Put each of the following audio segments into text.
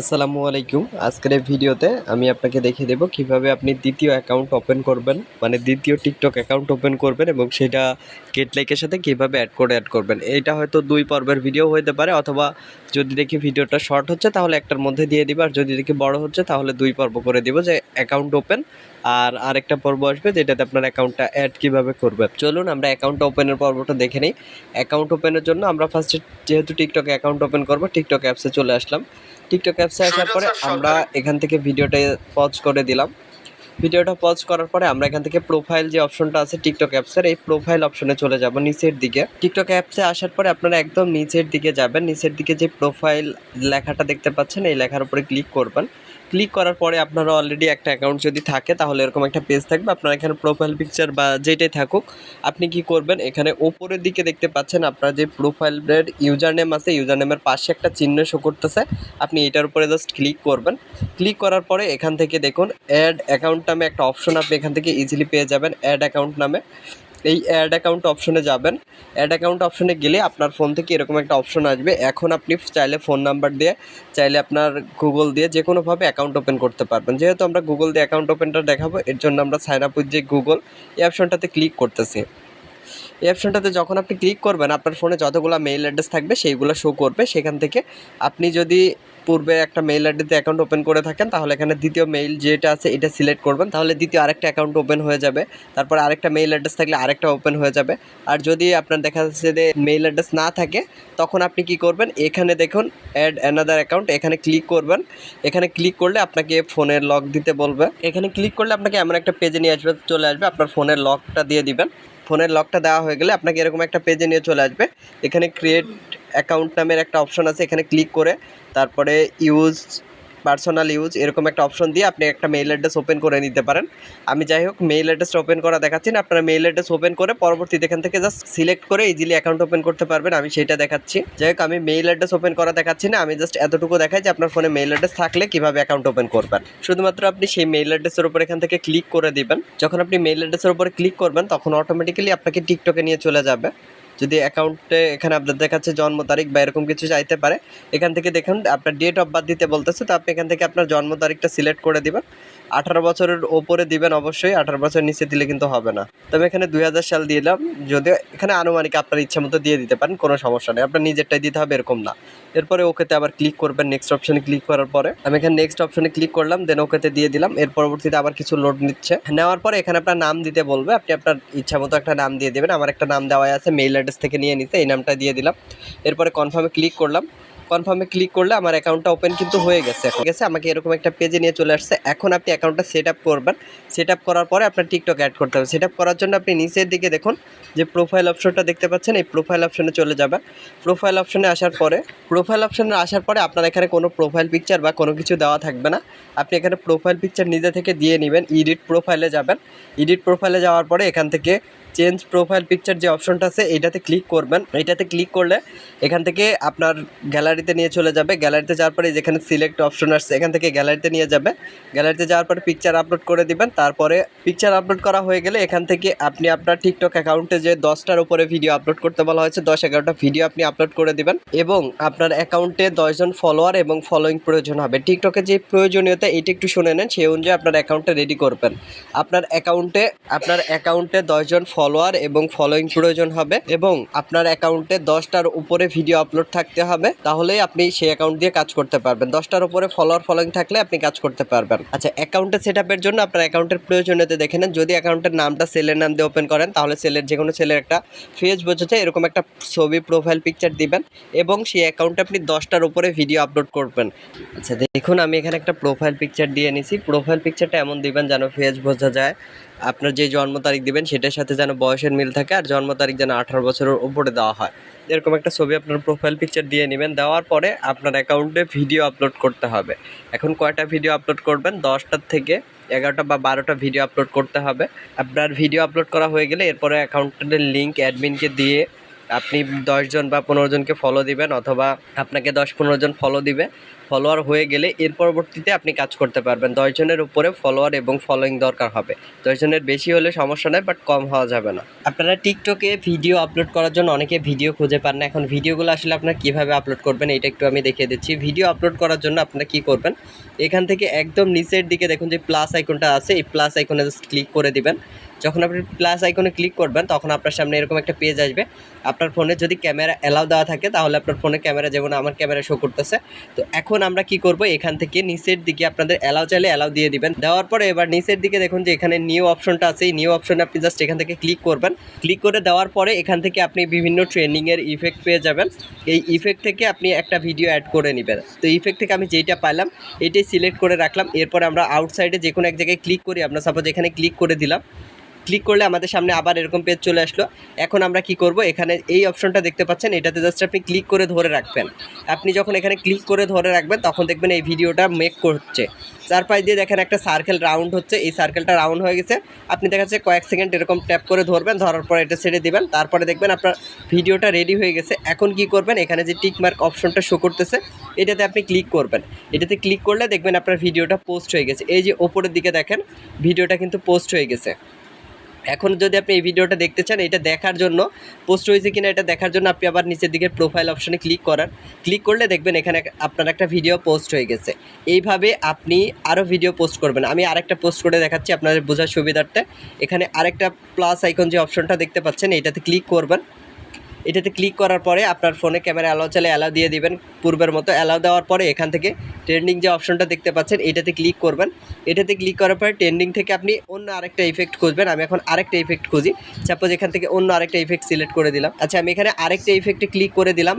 আসসালামু আলাইকুম। আজকের এই ভিডিওতে আমি আপনাকে দেখিয়ে দেবো কীভাবে আপনি দ্বিতীয় অ্যাকাউন্ট ওপেন করবেন মানে দ্বিতীয় টিকটক অ্যাকাউন্ট ওপেন করবেন এবং সেটা গেটলাইকের সাথে কীভাবে অ্যাড করে অ্যাড করবেন। এটা হয়তো দুই পর্বের ভিডিও হতে পারে অথবা যদি দেখি ভিডিওটা শর্ট হচ্ছে তাহলে একটার মধ্যে দিয়ে দিব, আর যদি দেখি বড় হচ্ছে তাহলে দুই পর্ব করে দিব যে অ্যাকাউন্ট ওপেন, আর আরেকটা পর্ব আসবে যেটাতে আপনার অ্যাকাউন্টটা অ্যাড কীভাবে করবেন। চলুন আমরা অ্যাকাউন্ট ওপেনের পর্বটা দেখে নিই। অ্যাকাউন্ট ওপেনের জন্য আমরা ফার্স্টে যেহেতু টিকটক অ্যাকাউন্ট ওপেন করব, টিকটক অ্যাপসে চলে আসলাম। টিকটক অ্যাপসে আসার পরে আমরা এখান থেকে ভিডিওটা পজ করে দিলাম। ভিডিওটা পজ করার পরে আমরা এখান থেকে প্রোফাইল যে অপশনটা আছে টিকটক অ্যাপসের এই প্রোফাইল অপশনে চলে যাব নিচের দিকে। টিকটক অ্যাপসে আসার পরে আপনারা একদম নিচের দিকে যাবেন। নিচের দিকে যে প্রোফাইল লেখাটা দেখতে পাচ্ছেন এই লেখার উপরে ক্লিক করবেন। ক্লিক করার পরে আপনারা অলরেডি একটা অ্যাকাউন্ট যদি থাকে, তাহলে এরকম একটা পেজ থাকবে। আপনার এখানে প্রোফাইল পিকচার বা যেটাই থাকুক, আপনি কি করবেন? এখানে ওপরের দিকে দেখতে পাচ্ছেন আপনার যে প্রোফাইলের ইউজার নেম আছে ইউজার নেমের পাশে একটা চিহ্ন শো করতেছে। আপনি এটার উপরে জাস্ট ক্লিক করবেন। ক্লিক করার পরে এখান থেকে দেখুন অ্যাড অ্যাকাউন্ট নামে একটা অপশন আপনি এখান থেকে ইজিলি পেয়ে যাবেন অ্যাড অ্যাকাউন্ট নামে। এই অ্যাড অ্যাকাউন্ট অপশনে যাবেন। অ্যাড অ্যাকাউন্ট অপশনে গেলে আপনার ফোন থেকে এরকম একটা অপশন আসবে। এখন আপনি চাইলে ফোন নাম্বার দিয়ে, চাইলে আপনার গুগল দিয়ে যে কোনোভাবে অ্যাকাউন্ট ওপেন করতে পারবেন। যেহেতু আমরা গুগল দিয়ে অ্যাকাউন্ট ওপেনটা দেখাবো, এর জন্য আমরা সাইন আপ উইথ যে গুগল এই অপশনটাতে ক্লিক করতেছি। এই অপশনটাতে যখন আপনি ক্লিক করবেন, আপনার ফোনে যতগুলো মেইল অ্যাড্রেস থাকবে, সেইগুলো শো করবে। সেখান থেকে আপনি যদি পূর্বে একটা মেইল অ্যাড্রেসে অ্যাকাউন্ট ওপেন করে থাকেন, তাহলে এখানে দ্বিতীয় মেইল যেটা আছে এটা সিলেক্ট করবেন, তাহলে দ্বিতীয় আরেকটা অ্যাকাউন্ট ওপেন হয়ে যাবে। তারপর আরেকটা মেইল অ্যাড্রেস থাকলে আরেকটা ওপেন হয়ে যাবে। আর যদি আপনার দেখা যাচ্ছে যে মেইল অ্যাড্রেস না থাকে, তখন আপনি কি করবেন, এখানে দেখুন অ্যাড অ্যানাদার অ্যাকাউন্ট এখানে ক্লিক করবেন। এখানে ক্লিক করলে আপনাকে ফোনের লক দিতে বলবে। এখানে ক্লিক করলে আপনাকে এমন একটা পেজে নিয়ে আসবে, চলে আসবে, আপনার ফোনের লকটা দিয়ে দিবেন। ফোনের লকটা দেওয়া হয়ে গেলে আপনাকে এরকম একটা পেজে নিয়ে চলে আসবে। এখানে ক্রিয়েট অ্যাকাউন্ট নামের একটা অপশন আছে, এখানে ক্লিক করে তারপরে ইউজ পার্সোনাল ইউজ এরকম একটা অপশন দিয়ে আপনি একটা মেইল অ্যাড্রেস ওপেন করে নিতে পারেন। আমি যাই হোক মেইল অ্যাড্রেসটা ওপেন করা দেখাচ্ছি না, আপনারা মেইল অ্যাড্রেস ওপেন করে পরবর্তীতে এখান থেকে জাস্ট সিলেক্ট করে ইজিলি অ্যাকাউন্ট ওপেন করতে পারবেন, আমি সেটা দেখাচ্ছি। যাই হোক, আমি মেইল অ্যাড্রেস ওপেন করা দেখাচ্ছি না, আমি জাস্ট এতটুকু দেখাই যে আপনার ফোনে মেইল অ্যাড্রেস থাকলে কীভাবে অ্যাকাউন্ট ওপেন করবেন। শুধুমাত্র আপনি সেই মেইল অ্যাড্রেসের উপর এখান থেকে ক্লিক করে দিবেন। যখন আপনি মেইল অ্যাড্রেসের উপরে ক্লিক করবেন, তখন অটোমেটিক্যালি আপনাকে টিকটকে নিয়ে চলে যাবে। যদি অ্যাকাউন্টে এখানে আপনার দেখাচ্ছে জন্ম তারিখ বা এরকম কিছু চাইতে পারে, এখান থেকে দেখুন, আপনার ডেট অফ বার্থ দিতে বলতেছে, তো আপনি এখান থেকে আপনার জন্ম তারিখটা সিলেক্ট করে দেবেন। আঠারো বছরের ওপরে দিবেন অবশ্যই, আঠারো বছর নিচে দিলে কিন্তু হবে না। তবে এখানে দুই হাজার সাল দিলাম, যদিও এখানে আনুমানিক আপনার ইচ্ছা মতো দিয়ে দিতে পারেন, কোনো সমস্যা নেই। আপনার নিজেরটাই দিতে হবে, এরকম না। এরপরে ওকেতে আবার ক্লিক করবেন নেক্সট অপশনে ক্লিক করার পরে। আমি এখানে নেক্সট অপশনে ক্লিক করলাম দেন ওকেতে দিয়ে দিলাম এর পরবর্তীতে আবার কিছু লোড নিচ্ছে। নেওয়ার পরে এখানে আপনার নাম দিতে বলবে, আপনি আপনার ইচ্ছা মতো একটা নাম দিয়ে দেবেন। আমার একটা নাম দেওয়া আছে মেইল অ্যাড্রেস থেকে নিয়ে নিতে, এই নামটা দিয়ে দিলাম। এরপরে কনফার্মে ক্লিক করলাম। কনফার্মে ক্লিক করলে আমার অ্যাকাউন্টটা ওপেন কিন্তু হয়ে গেছে ঠিক আছে? আমাকে এরকম একটা পেজে নিয়ে চলে আসছে। এখন আপনি অ্যাকাউন্টটা সেট আপ করবেন। সেট আপ করার পরে আপনার টিকটক অ্যাড করতে হবে। সেট আপ করার জন্য আপনি নিচের দিকে দেখুন, যে প্রোফাইল অপশনটা দেখতে পাচ্ছেন, এই প্রোফাইল অপশনে চলে যাবেন। প্রোফাইল অপশনে আসার পরে প্রোফাইল অপশনে আসার পরে আপনার এখানে কোনো প্রোফাইল পিকচার বা কোনো কিছু দেওয়া থাকবে না। আপনি এখানে প্রোফাইল পিকচার নিজে থেকে দিয়ে নেবেন এডিট প্রোফাইলে যাবেন। এডিট প্রোফাইলে যাওয়ার পরে এখান থেকে চেঞ্জ প্রোফাইল পিকচার যে অপশনটা আছে এইটাতে ক্লিক করবেন। এইটাতে ক্লিক করলে এখান থেকে আপনার গ্যালারিতে নিয়ে চলে যাবে। গ্যালারিতে যাওয়ার পরে যেখানে সিলেক্ট অপশন আসছে, এখান থেকে গ্যালারিতে নিয়ে যাবে। গ্যালারিতে যাওয়ার পরে পিকচার আপলোড করে দিবেন। তারপরে পিকচার আপলোড করা হয়ে গেলে এখান থেকে আপনি আপনার টিকটক অ্যাকাউন্টে যে দশটার উপরে ভিডিও আপলোড করতে বলা হয়েছে, দশ এগারোটা ভিডিও আপনি আপলোড করে দিবেন। এবং আপনার অ্যাকাউন্টে দশজন ফলোয়ার এবং ফলোয়িং প্রয়োজন হবে। টিকটকে যে প্রয়োজনীয়তা, এইটা একটু শুনে নেন। সেই অনুযায়ী আপনার অ্যাকাউন্টটা রেডি করবেন। আপনার অ্যাকাউন্টে আপনার অ্যাকাউন্টে দশজন ফলোয়ার এবং ফলোয়িং প্রয়োজন হবে এবং আপনার অ্যাকাউন্টে দশটার উপরে ভিডিও আপলোড থাকতে হবে, তাহলেই আপনি সেই অ্যাকাউন্ট দিয়ে কাজ করতে পারবেন। দশটার উপরে ফলোয়ার ফলোয়িং থাকলে আপনি কাজ করতে পারবেন। আচ্ছা অ্যাকাউন্টে সেট আপের জন্য আপনার অ্যাকাউন্টের প্রয়োজনীয়তা দেখে নেন। যদি অ্যাকাউন্টের নামটা সেলের নাম দিয়ে ওপেন করেন, তাহলে সেলের যে কোনো সেলের একটা ফেজ বোঝাতে এরকম একটা ছবি প্রোফাইল পিকচার দিবেন এবং সেই অ্যাকাউন্টে আপনি দশটার উপরে ভিডিও আপলোড করবেন। আচ্ছা দেখুন, আমি এখানে একটা প্রোফাইল পিকচার দিয়ে নিছি। প্রোফাইল পিকচারটা এমন দিবেন যেন ফেজ বোঝা যায়। আপনার যে জন্ম তারিখ দিবেন, সেটার সাথে যেন বয়সের মিল থাকে আর জন্ম তারিখ যেন আঠারো বছরের উপরে দেওয়া হয়। এরকম একটা ছবি আপনার প্রোফাইল পিকচার দিয়ে নেবেন। দেওয়ার পরে আপনার অ্যাকাউন্টে ভিডিও আপলোড করতে হবে। এখন কয়টা ভিডিও আপলোড করবেন? দশটার থেকে এগারোটা বা বারোটা ভিডিও আপলোড করতে হবে। আপনার ভিডিও আপলোড করা হয়ে গেলে এরপরে অ্যাকাউন্টের লিঙ্ক অ্যাডমিনকে দিয়ে আপনি দশজন বা পনেরো জনকে ফলো দিবেন, অথবা আপনাকে দশ পনেরো জন ফলো দিবে। ফলোয়ার হয়ে গেলে এর পরবর্তীতে আপনি কাজ করতে পারবেন। দশজনের উপরে ফলোয়ার এবং ফলোয়িং দরকার হবে। দশজনের বেশি হলে সমস্যা নয় বাট কম হওয়া যাবে না। আপনারা টিকটকে ভিডিও আপলোড করার জন্য অনেকে ভিডিও খুঁজে পান না। এখন ভিডিওগুলো আসলে আপনারা কীভাবে আপলোড করবেন, এটা একটু আমি দেখিয়ে দিচ্ছি। ভিডিও আপলোড করার জন্য আপনারা কী করবেন, এখান থেকে একদম নিচের দিকে দেখুন যে প্লাস আইকনটা আছে, এই প্লাস আইকনে জাস্ট ক্লিক করে দিবেন। যখন আপনি প্লাস আইকনে ক্লিক করবেন, তখন আপনার সামনে এরকম একটা পেজ আসবে। আপনার ফোনে যদি ক্যামেরা অ্যালাউ দেওয়া থাকে, তাহলে আপনার ফোনে ক্যামেরা যেমন আমার ক্যামেরা শো করতেছে। তো এখন আমরা কি করব? এখান থেকে নিচের দিকে আপনাদের অ্যালাউ চাইলে অ্যালাউ দিয়ে দিবেন। দেওয়ার পরে এবার নিচের দিকে দেখুন যে এখানে নিউ অপশনটা আছে। এই নিউ অপশনে আপনি জাস্ট এখান থেকে ক্লিক করবেন। ক্লিক করে দেওয়ার পরে এখান থেকে আপনি বিভিন্ন ট্রেন্ডিংয়ের ইফেক্ট পেয়ে যাবেন। এই ইফেক্ট থেকে আপনি একটা ভিডিও অ্যাড করে নেবেন। তো ইফেক্ট থেকে আমি যেইটা পাইলাম, এটাই সিলেক্ট করে রাখলাম। এরপর আমরা আউটসাইডে যে কোনো এক জায়গায় ক্লিক করি। আমরা সাপোজ এখানে ক্লিক করে দিলাম। ক্লিক করলে আমাদের সামনে আবার এরকম পেজ চলে আসলো। এখন আমরা কি করব? এখানে এই অপশনটা দেখতে পাচ্ছেন, এটাতে জাস্ট আপনি ক্লিক করে ধরে রাখবেন। আপনি যখন এখানে ক্লিক করে ধরে রাখবেন, তখন দেখবেন এই ভিডিওটা মেক করছে। চার পাশ দিয়ে দেখেন একটা সার্কেল রাউন্ড হচ্ছে। এই সার্কেলটা রাউন্ড হয়ে গেছে। আপনি দেখা যাচ্ছে কয়েক সেকেন্ড এরকম ট্যাপ করে ধরবেন, ধরার পর এটা ছেড়ে দেবেন। তারপরে দেখবেন আপনার ভিডিওটা রেডি হয়ে গেছে। এখন কি করবেন? এখানে যে টিক মার্ক অপশনটা শো করতেছে, এটাতে আপনি ক্লিক করবেন। এটাতে ক্লিক করলে দেখবেন আপনার ভিডিওটা পোস্ট হয়ে গেছে। এই যে ওপরের দিকে দেখেন, ভিডিওটা কিন্তু পোস্ট হয়ে গেছে। এখন যদি আপনি এই ভিডিওটা দেখতে চান, এটা দেখার জন্য পোস্ট হয়েছে কিনা এটা দেখার জন্য আপনি আবার নিচের দিকে প্রোফাইল অপশনে ক্লিক করান। ক্লিক করলে দেখবেন এখানে আপনার একটা ভিডিও পোস্ট হয়ে গেছে। এইভাবে আপনি আরও ভিডিও পোস্ট করবেন। আমি আরেকটা পোস্ট করে দেখাচ্ছি আপনাদের বোঝার সুবিধার্থে। এখানে আরেকটা প্লাস আইকন যে অপশনটা দেখতে পাচ্ছেন, এটাতে ক্লিক করবেন। এটাতে ক্লিক করার পরে আপনার ফোনে ক্যামেরা অ্যালাউ চালে অ্যালাউ দিয়ে দিবেন। পূর্বের মতো অ্যালাউ দেওয়ার পরে এখান থেকে ট্রেন্ডিং যে অপশনটা দেখতে পাচ্ছেন, এটাতে ক্লিক করবেন। এটাতে ক্লিক করার পরে ট্রেন্ডিং থেকে আপনি অন্য আরেকটা ইফেক্ট খুঁজবেন। আমি এখন আরেকটা ইফেক্ট খুঁজি। সাপোজ এখান থেকে অন্য আরেকটা ইফেক্ট সিলেক্ট করে দিলাম। আচ্ছা আমি এখানে আরেকটা ইফেক্টে ক্লিক করে দিলাম।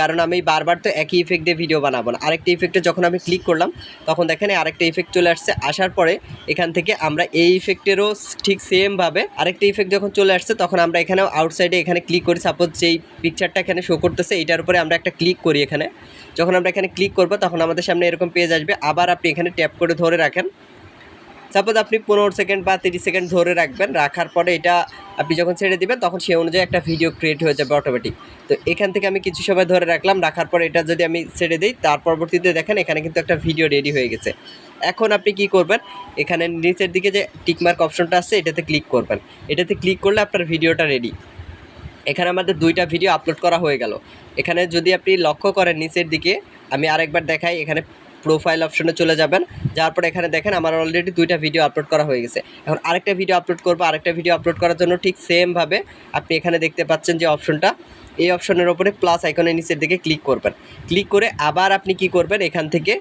কারণ আমি বারবার তো একই ইফেক্ট দিয়ে ভিডিও বানাবো না। আরেকটা ইফেক্টে যখন আমি ক্লিক করলাম, তখন দেখেন আরেকটা ইফেক্ট চলে আসছে। আসার পরে এখান থেকে আমরা এই ইফেক্টেরও ঠিক সেমভাবে আরেকটা ইফেক্ট যখন চলে আসছে, তখন আমরা এখানেও আউটসাইডে এখানে ক্লিক করি। সাপোজ যেই পিকচারটা এখানে শো করতেছে, এটার উপরে আমরা একটা ক্লিক করি এখানে। যখন আমরা এখানে ক্লিক করব, তখন আমাদের সামনে এরকম পেজ আসবে। আবার আপনি এখানে ট্যাপ করে ধরে রাখেন। সাপোজ আপনি পনেরো সেকেন্ড বা তিরিশ সেকেন্ড ধরে রাখবেন, রাখার পরে এটা আপনি যখন ছেড়ে দিবেন, তখন সেই অনুযায়ী একটা ভিডিও ক্রিয়েট হয়ে যাবে অটোমেটিক তো এখান থেকে আমি কিছু সময় ধরে রাখলাম, রাখার পরে এটা যদি আমি ছেড়ে দিই, তার পরবর্তীতে দেখেন এখানে কিন্তু একটা ভিডিও রেডি হয়ে গেছে। এখন আপনি কি করবেন, এখানে নিচের দিকে যে টিকমার্ক অপশনটা আছে, এটাতে ক্লিক করবেন। এটাতে ক্লিক করলে আপনার ভিডিওটা রেডি এখানে আমাদের দুইটা ভিডিও আপলোড করা হয়ে গেল। এখানে যদি আপনি লক্ষ্য করেন, নিচের দিকে আমি আরেকবার দেখাই, এখানে প্রোফাইল অপশনে চলে যাবেন। যাওয়ার পরে এখানে দেখেন আমার অলরেডি দুইটা ভিডিও আপলোড করা হয়ে গেছে। এখন আরেকটা ভিডিও আপলোড করব। আরেকটা ভিডিও আপলোড করার জন্য ঠিক সেমভাবে আপনি এখানে দেখতে পাচ্ছেন যে অপশনটা এই অপশনের ওপরে প্লাস আইকনের নিচের দিকে ক্লিক করবেন। ক্লিক করে আবার আপনি কি করবেন? এখান থেকে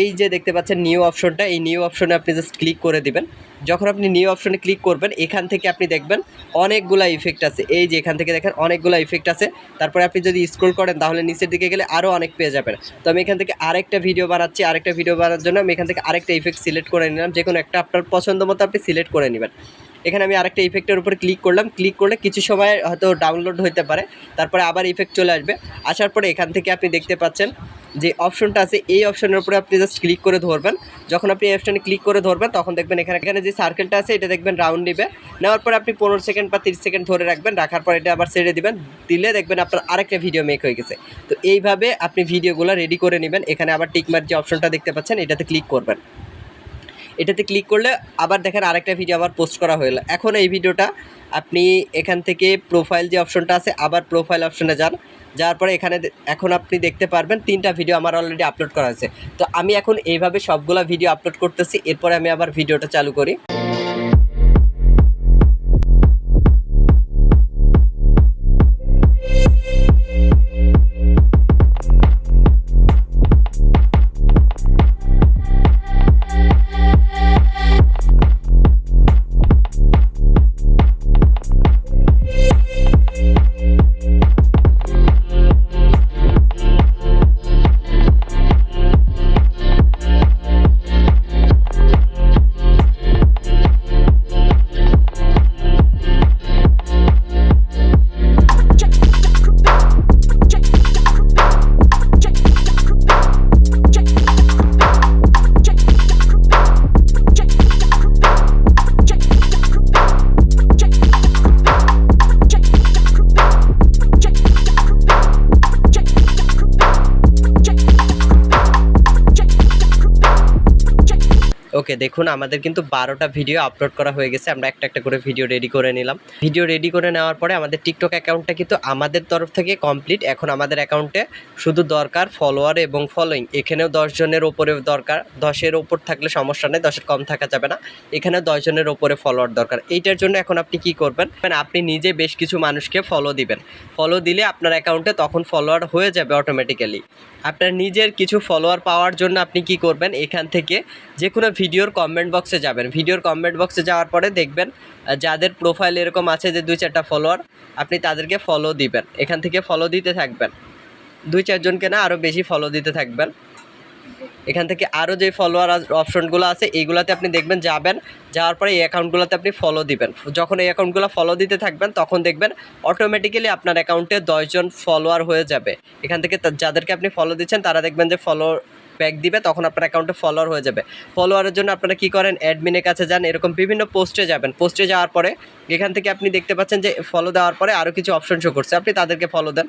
এই যে দেখতে পাচ্ছেন নিউ অপশনটা এই নিউ অপশনে আপনি জাস্ট ক্লিক করে দিবেন। যখন আপনি নিউ অপশনে ক্লিক করবেন, এখান থেকে আপনি দেখবেন অনেকগুলো ইফেক্ট আছে। এই যে এখান থেকে দেখেন অনেকগুলো ইফেক্ট আছে। তারপরে আপনি যদি স্ক্রল করেন, তাহলে নিচের দিকে গেলে আরও অনেক পেয়ে যাবেন। তো আমি এখান থেকে আরেকটা ভিডিও বানাচ্ছি। আরেকটা ভিডিও বানানোর জন্য আমি এখান থেকে আরেকটা ইফেক্ট সিলেক্ট করে নিলাম। যে কোনো একটা আপনার পছন্দ মতো আপনি সিলেক্ট করে নেবেন। এখানে আমি আরেকটা ইফেক্টের উপর ক্লিক করলাম। ক্লিক করলে কিছু সময় হয়তো ডাউনলোড হতে পারে। তারপরে আবার ইফেক্ট চলে আসবে। আসার পরে এখান থেকে আপনি দেখতে পাচ্ছেন যে অপশনটা আছে। এই অপশনের উপরে আপনি জাস্ট ক্লিক করে ধরবেন। যখন আপনি এই অপশনে ক্লিক করে ধরবেন, তখন দেখবেন এখানে এখানে যে সার্কেলটা আছে, এটা দেখবেন রাউন্ড নেবে। নেওয়ার পরে আপনি পনেরো সেকেন্ড বা তিরিশ সেকেন্ড ধরে রাখবেন। রাখার পর এটা আবার ছেড়ে দিবেন। দিলে দেখবেন আপনার আরেকটা ভিডিও মেক হয়ে গেছে। তো এইভাবে আপনি ভিডিওগুলো রেডি করে নেবেন। এখানে আবার টিকমার যে অপশনটা দেখতে পাচ্ছেন, এটাতে ক্লিক করবেন। এটাতে ক্লিক করলে আবার দেখেন আরেকটা ভিডিও আবার পোস্ট করা গেলো। এখন এই ভিডিওটা আপনি এখান থেকে প্রোফাইল যে অপশনটা আছে, আবার প্রোফাইল অপশনে যান। যাওয়ার পরে এখানে এখন আপনি দেখতে পারবেন তিনটা ভিডিও আমার অলরেডি আপলোড করা হয়েছে। তো আমি এখন এইভাবে সবগুলো ভিডিও আপলোড করতেছি, এরপরে আমি আবার ভিডিওটা চালু করি। ওকে, দেখুন, আমাদের কিন্তু বারোটা ভিডিও আপলোড করা হয়ে গেছে। আমরা একটা একটা করে ভিডিও রেডি করে নিলাম। ভিডিও রেডি করে নেওয়ার পরে আমাদের টিকটক অ্যাকাউন্টটা কিন্তু আমাদের তরফ থেকে কমপ্লিট এখন আমাদের অ্যাকাউন্টে শুধু দরকার ফলোয়ার এবং ফলোয়িং এখানেও দশজনের ওপরে দরকার। দশের ওপর থাকলে সমস্যা নেই, দশের কম থাকা যাবে না। এখানে দশজনের ওপরে ফলোয়ার দরকার। এইটার জন্য এখন আপনি কি করবেন? মানে আপনি নিজে বেশ কিছু মানুষকে ফলো দিবেন। ফলো দিলে আপনার অ্যাকাউন্টে তখন ফলোয়ার হয়ে যাবে অটোমেটিক্যালি আপনার নিজের কিছু ফলোয়ার পাওয়ার জন্য আপনি কি করবেন? এখান থেকে যে কোনো ভিডিওর কমেন্ট বক্সে যাবেন। ভিডিওর কমেন্ট বক্সে যাওয়ার পরে দেখবেন যাদের প্রোফাইল এরকম আছে যে দুই চারটা ফলোয়ার আপনি তাদেরকে ফলো দিবেন। এখান থেকে ফলো দিতে থাকবেন। দুই চারজনকে না আরও বেশি ফলো দিতে থাকবেন। এখান থেকে আরও যে ফলোয়ার অপশনগুলো আছে, এইগুলোতে আপনি দেখবেন যাবেন। যাওয়ার পরে এই অ্যাকাউন্টগুলোতে আপনি ফলো দিবেন। যখন এই অ্যাকাউন্টগুলো ফলো দিতে থাকবেন, তখন দেখবেন অটোমেটিক্যালি আপনার অ্যাকাউন্টে দশজন ফলোয়ার হয়ে যাবে। এখান থেকে যাদেরকে আপনি ফলো দিচ্ছেন, তারা দেখবেন যে ফলো ব্যাক দিবে, তখন আপনার অ্যাকাউন্টে ফলোয়ার হয়ে যাবে। ফলোয়ারের জন্য আপনারা কি করেন? অ্যাডমিনের কাছে যান, এরকম বিভিন্ন পোস্টে যাবেন। পোস্টে যাওয়ার পরে এখান থেকে আপনি দেখতে পাচ্ছেন যে ফলো দেওয়ার পরে আরও কিছু অপশন শো করছে। আপনি তাদেরকে ফলো দেন।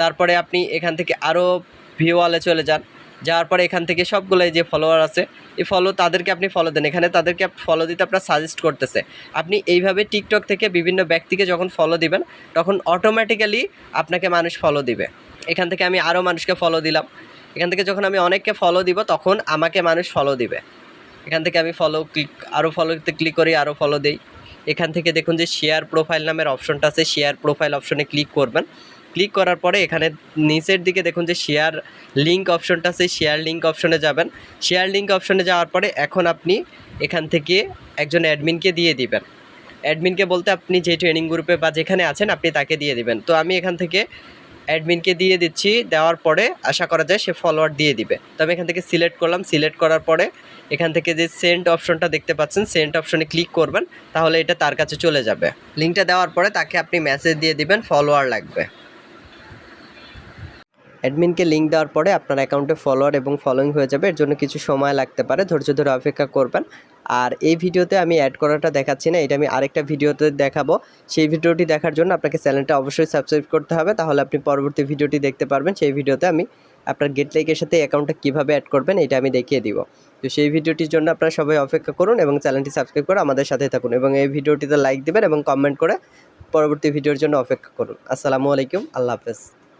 তারপরে আপনি এখান থেকে আরও ভিওয়ালে চলে যান। যাওয়ার পরে এখান থেকে সবগুলো এই যে ফলোয়ার আছে, এই ফলো তাদেরকে আপনি ফলো দেন। এখানে তাদেরকে ফলো দিতে আপনার সাজেস্ট করতেছে। আপনি এইভাবে টিকটক থেকে বিভিন্ন ব্যক্তিকে যখন ফলো দিবেন, তখন অটোমেটিক্যালি আপনাকে মানুষ ফলো দিবে। এখান থেকে আমি আরও মানুষকে ফলো দিলাম। এখান থেকে যখন আমি অনেককে ফলো দিব, তখন আমাকে মানুষ ফলো দিবে। এখান থেকে আমি ফলো ক্লিক আরও ফলোতে ক্লিক করি আরও ফলো দিই। এখান থেকে দেখুন যে শেয়ার প্রোফাইল নামের অপশনটা আছে শেয়ার প্রোফাইল অপশনে ক্লিক করবেন। ক্লিক করার পরে এখানে নিচের দিকে দেখুন যে শেয়ার লিঙ্ক অপশনটা আছে শেয়ার লিঙ্ক অপশনে যাবেন। শেয়ার লিঙ্ক অপশনে যাওয়ার পরে এখন আপনি এখান থেকে একজন অ্যাডমিনকে দিয়ে দিবেন। অ্যাডমিনকে বলতে আপনি যে ট্রেনিং গ্রুপে বা যেখানে আছেন, আপনি তাকে দিয়ে দিবেন। তো আমি এখান থেকে অ্যাডমিনকে দিয়ে দিচ্ছি, দেওয়ার পরে আশা করা যায় সে ফলোয়ার দিয়ে দিবে। তো আমি এখান থেকে সিলেক্ট করলাম সিলেক্ট করার পরে এখান থেকে যে সেন্ট অপশনটা দেখতে পাচ্ছেন সেন্ট অপশনে ক্লিক করবেন, তাহলে এটা তার কাছে চলে যাবে। লিঙ্কটা দেওয়ার পরে তাকে আপনি মেসেজ দিয়ে দিবেন ফলোয়ার লাগবে। অ্যাডমিনকে লিঙ্ক দেওয়ার পরে আপনার অ্যাকাউন্টে ফলোয়ার এবং ফলোয়িং হয়ে যাবে, এর জন্য কিছু সময় লাগতে পারে, ধৈর্য ধরে অপেক্ষা করবেন। আর এই ভিডিওতে আমি অ্যাড করাটা দেখাচ্ছি না, এটা আমি আরেকটা ভিডিওতে দেখাবো। সেই ভিডিওটি দেখার জন্য আপনাকে চ্যানেলটা অবশ্যই সাবস্ক্রাইব করতে হবে, তাহলে আপনি পরবর্তী ভিডিওটি দেখতে পারবেন। সেই ভিডিওতে আমি আপনার গেট লাইকের সাথে অ্যাকাউন্টটা কীভাবে অ্যাড করবেন, এটা আমি দেখিয়ে দিব। তো সেই ভিডিওটির জন্য আপনারা সবাই অপেক্ষা করুন এবং চ্যানেলটি সাবস্ক্রাইব করে আমাদের সাথে থাকুন এবং এই ভিডিওটিতে লাইক দেবেন এবং কমেন্ট করে পরবর্তী ভিডিওর জন্য অপেক্ষা করুন। আসসালামু আলাইকুম, আল্লাহ হাফেজ।